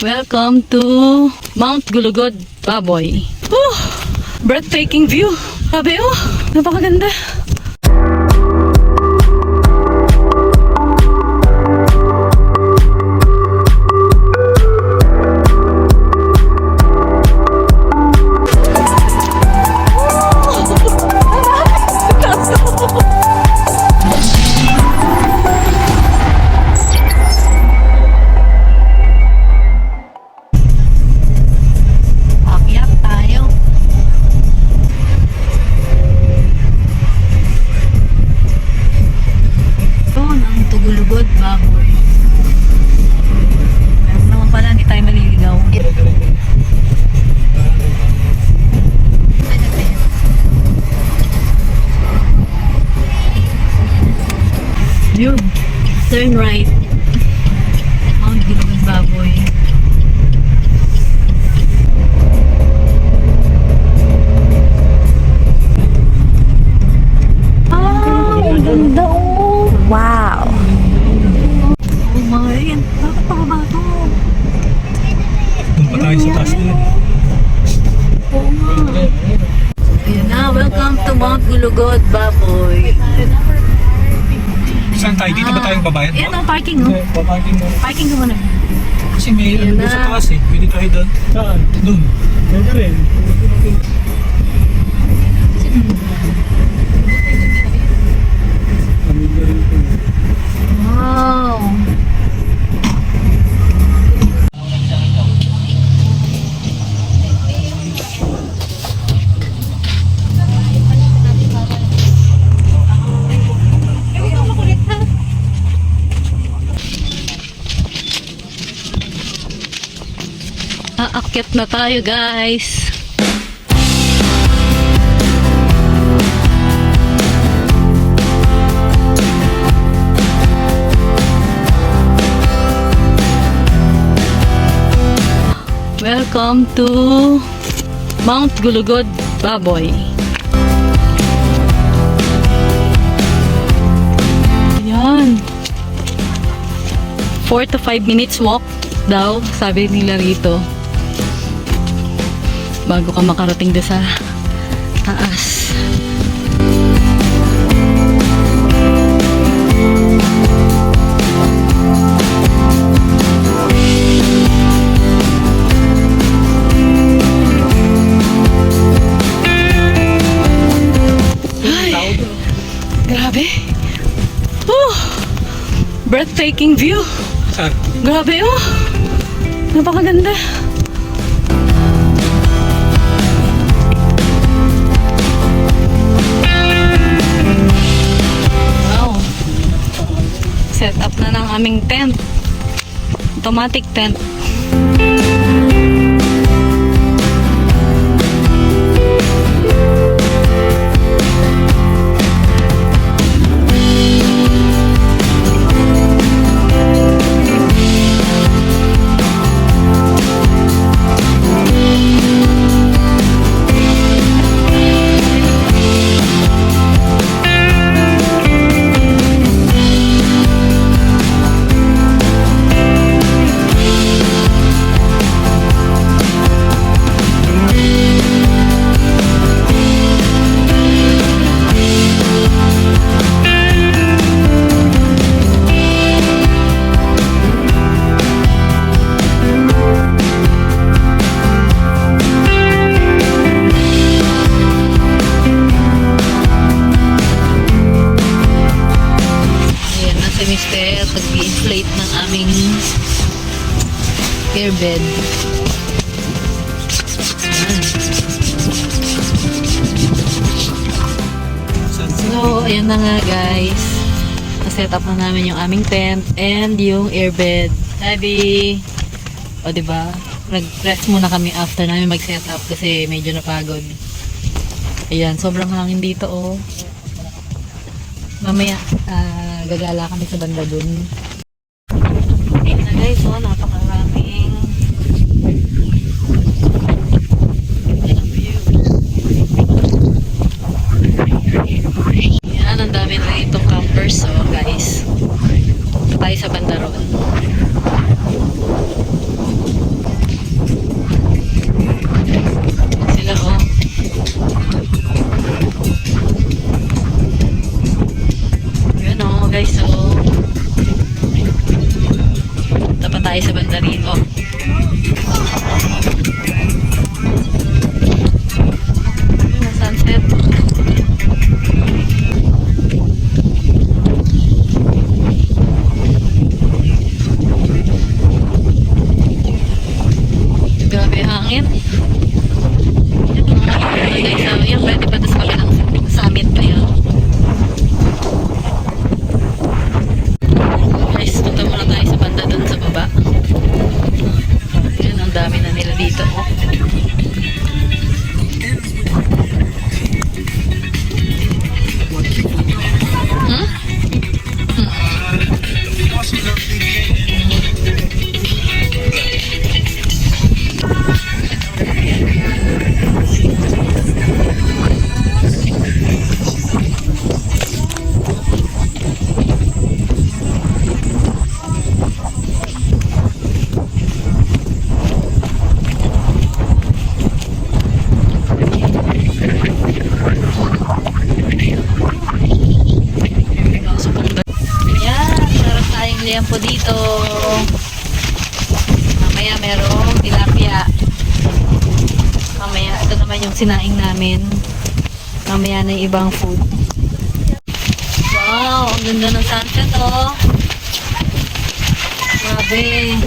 Welcome to Mount Gulugod, Baboy. Oh, breathtaking view. Sabi oh, napakaganda. Turn right. Mount Gulugod, Baboy. Ah, ang ganda oh. Wow. Oh my, bakit pa ba ito? Doon pa tayo sa taas nila. Oo nga. Ayan na, welcome to Mount Gulugod, Baboy. Saan tayo? Dito ba tayong babayan? Ayan ang parking, no? Paparking mo. Parking ka muna. Kasi may Ayan ano sa taas eh. Pwede tayo doon. Saan? Doon. Pwede rin. Aakyat na tayo guys. Welcome to Mount Gulugod, Baboy. Ayan. 4 to 5 minutes walk daw, sabi nila rito. Bago ka makarating doon sa taas. Ay, grabe. Oh, breathtaking view. Saan? Grabe oh. Napakaganda. Wow. Set up na ng aming tent. Automatic tent. Mister at nag-inflate ng aming airbed. So, ayan na nga guys. Na-set up na namin yung aming tent and yung airbed. Sabi, o diba? Nag-rest muna kami after namin mag-set up kasi medyo napagod. Ayan, sobrang hangin dito oh. Mamaya, ah, gagala kami sa banda dun. Ayan na guys, oh, sinaing namin. Mamaya na yung ibang food. Wow, ang ganda ng sunset oh. Grabe.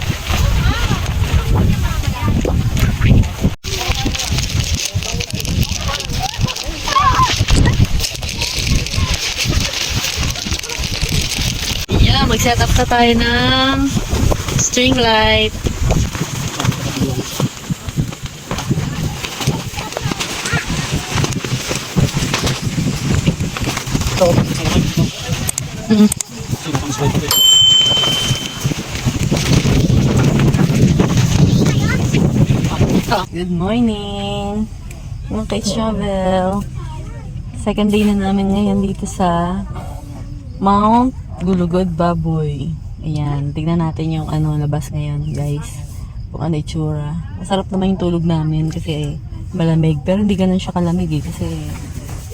Yeah, mag-set up na tayo ng string light. Mm. Good morning! Mga kay Travel. Second day na namin ngayon dito sa Mount Gulugod Baboy. Ayan, tignan natin yung ano labas ngayon, guys. Kung ano itsura. Masarap naman yung tulog namin kasi malamig. Pero hindi ganun siya kalamig eh kasi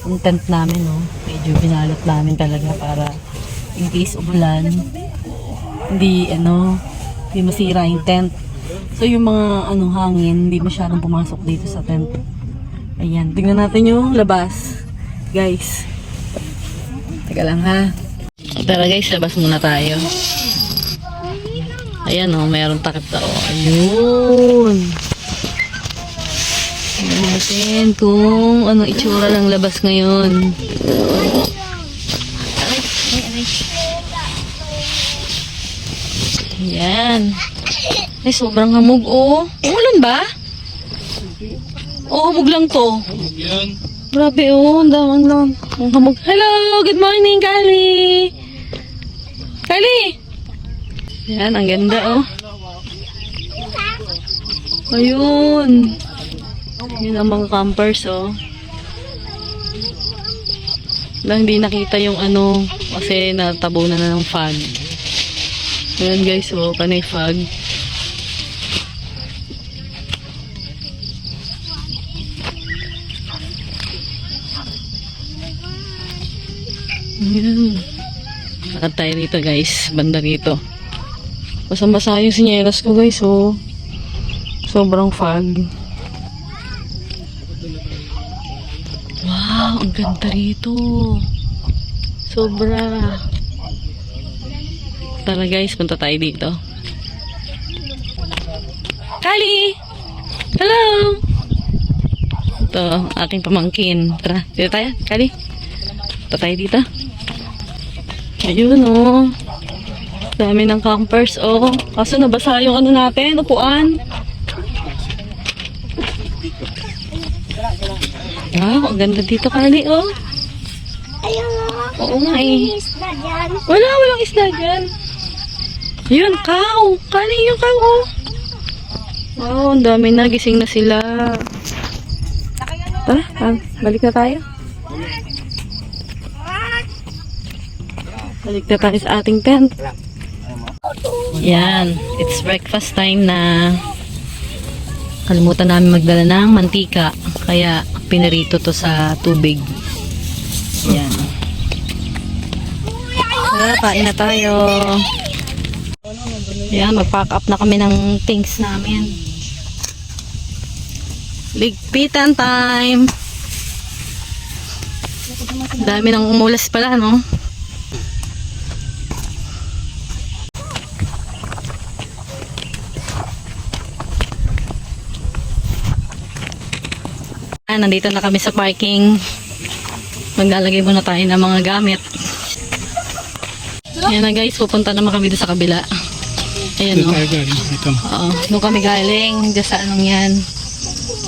yung tent namin, no, medyo binalot namin talaga para in case umulan, hindi ano, hindi masira yung tent. So yung mga ano hangin, hindi masyadong pumasok dito sa tent. Ayan, tignan natin yung labas. Guys. Teka lang ha. Tara guys, labas muna tayo. Ayan o, oh, mayroong takip na oh. Ayun. Tignan natin kung ano itsura ng labas ngayon. Ayan. Ay, sobrang hamog oh. Umulan ba? Oh, hamog lang to. Yan. Grabe oh, ang damang lang. Ang hamog. Hello, good morning, Kali. Kali. Yan, ang ganda oh. Ayun. Yun ang mga campers oh. Lang hindi nakita yung ano kasi natabunan na ng fog. Ayan guys, oh, panay fog. Ayan. Lakad tayo dito guys, banda rito. Basang-basa yung sinyelas ko guys, oh. Sobrang fog. Ang ganda rito. Sobra. Tara guys, punta tayo dito. Kali! Hello! Ito, aking pamangkin. Tara, dito tayo. Kali. Punta tayo dito. Ayun, oh. Dami ng campers, oh. Kaso nabasa yung ano natin, upuan. Wow, ang ganda dito, Kali, oh. Ayun Oo nga, eh. dyan. Wala, walang isda dyan. Yun, cow. Kali yung cow, oh. Wow, ang dami na. Gising na sila. Tara, ah, balik na tayo. Balik na tayo sa ating tent. Yan, it's breakfast time na. Kalimutan namin magdala ng mantika. Kaya pinarito to sa tubig. Yan. Tara, kain na tayo. Yan, mag-pack up na kami ng things namin. Ligpitan time! Dami ng umulas pala, no? Ah, nandito na kami sa parking. Maglalagay muna tayo ng mga gamit. Yan na guys, pupunta naman kami doon sa kabila. Ayan Doon o. Ito. Oo, doon kami galing. Diyan sa anong yan.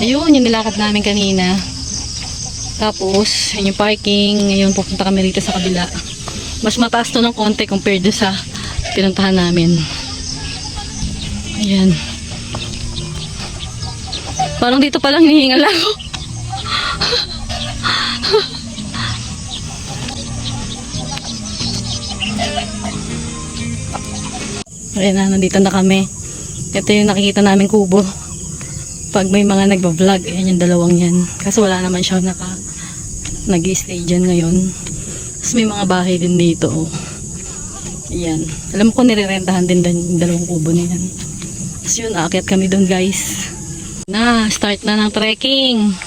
Ayun, yung nilakad namin kanina. Tapos, yun yung parking. Ngayon, pupunta kami rito sa kabila. Mas mataas to ng konti compared doon sa pinuntahan namin. Ayan. Parang dito palang hinihingal ako. Ayan na, nandito na kami. Ito yung nakikita namin kubo. Pag may mga nagbablog, ayan yung dalawang yan. Kaso wala naman siya naka nag stay dyan ngayon. Tapos may mga bahay din dito. Oh. Ayan. Alam ko nirerentahan din yung dalawang kubo na yan. Tapos yun, aakyat kami doon guys. Na, start na ng trekking.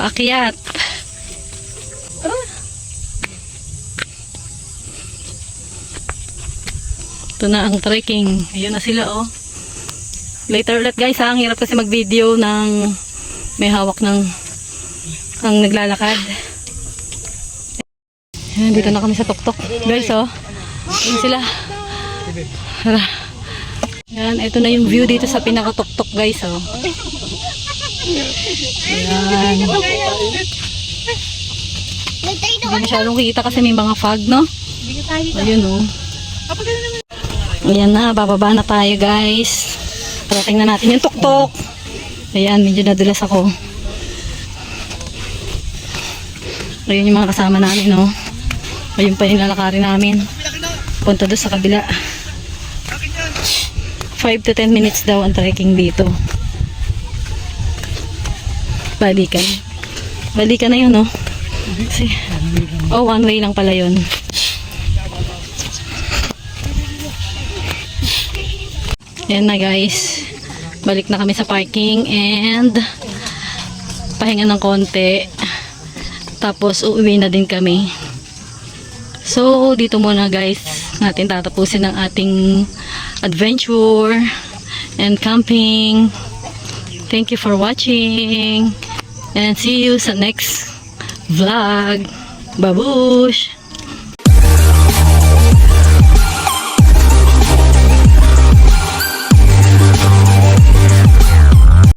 Paakyat. Tara. Ito na ang trekking. Ayun na sila oh. Later ulit guys ha. Ang hirap kasi mag-video ng may hawak ng ang naglalakad. Ayan, dito na kami sa tuktok. Guys oh. Ayun sila. Tara. Yan, ito na yung view dito sa pinakatuktok guys oh. Ayan. Hindi masyadong kita kasi may mga fog no? Ayun oh. Ayan na, bababa na tayo guys. Parating na natin yung tuktok. Ayan, medyo nadulas ako. Ayun yung mga kasama namin, no. Ayun pa yung lalakarin namin. Punta doon sa kabila. 5 to 10 minutes daw ang trekking dito. Balikan. Balikan na yun, no. Kasi, oh, one way lang pala yun. Ayan na guys. Balik na kami sa parking and pahinga ng konti. Tapos uuwi na din kami. So, dito muna guys natin tatapusin ang ating adventure and camping. Thank you for watching and see you sa next vlog. Babush!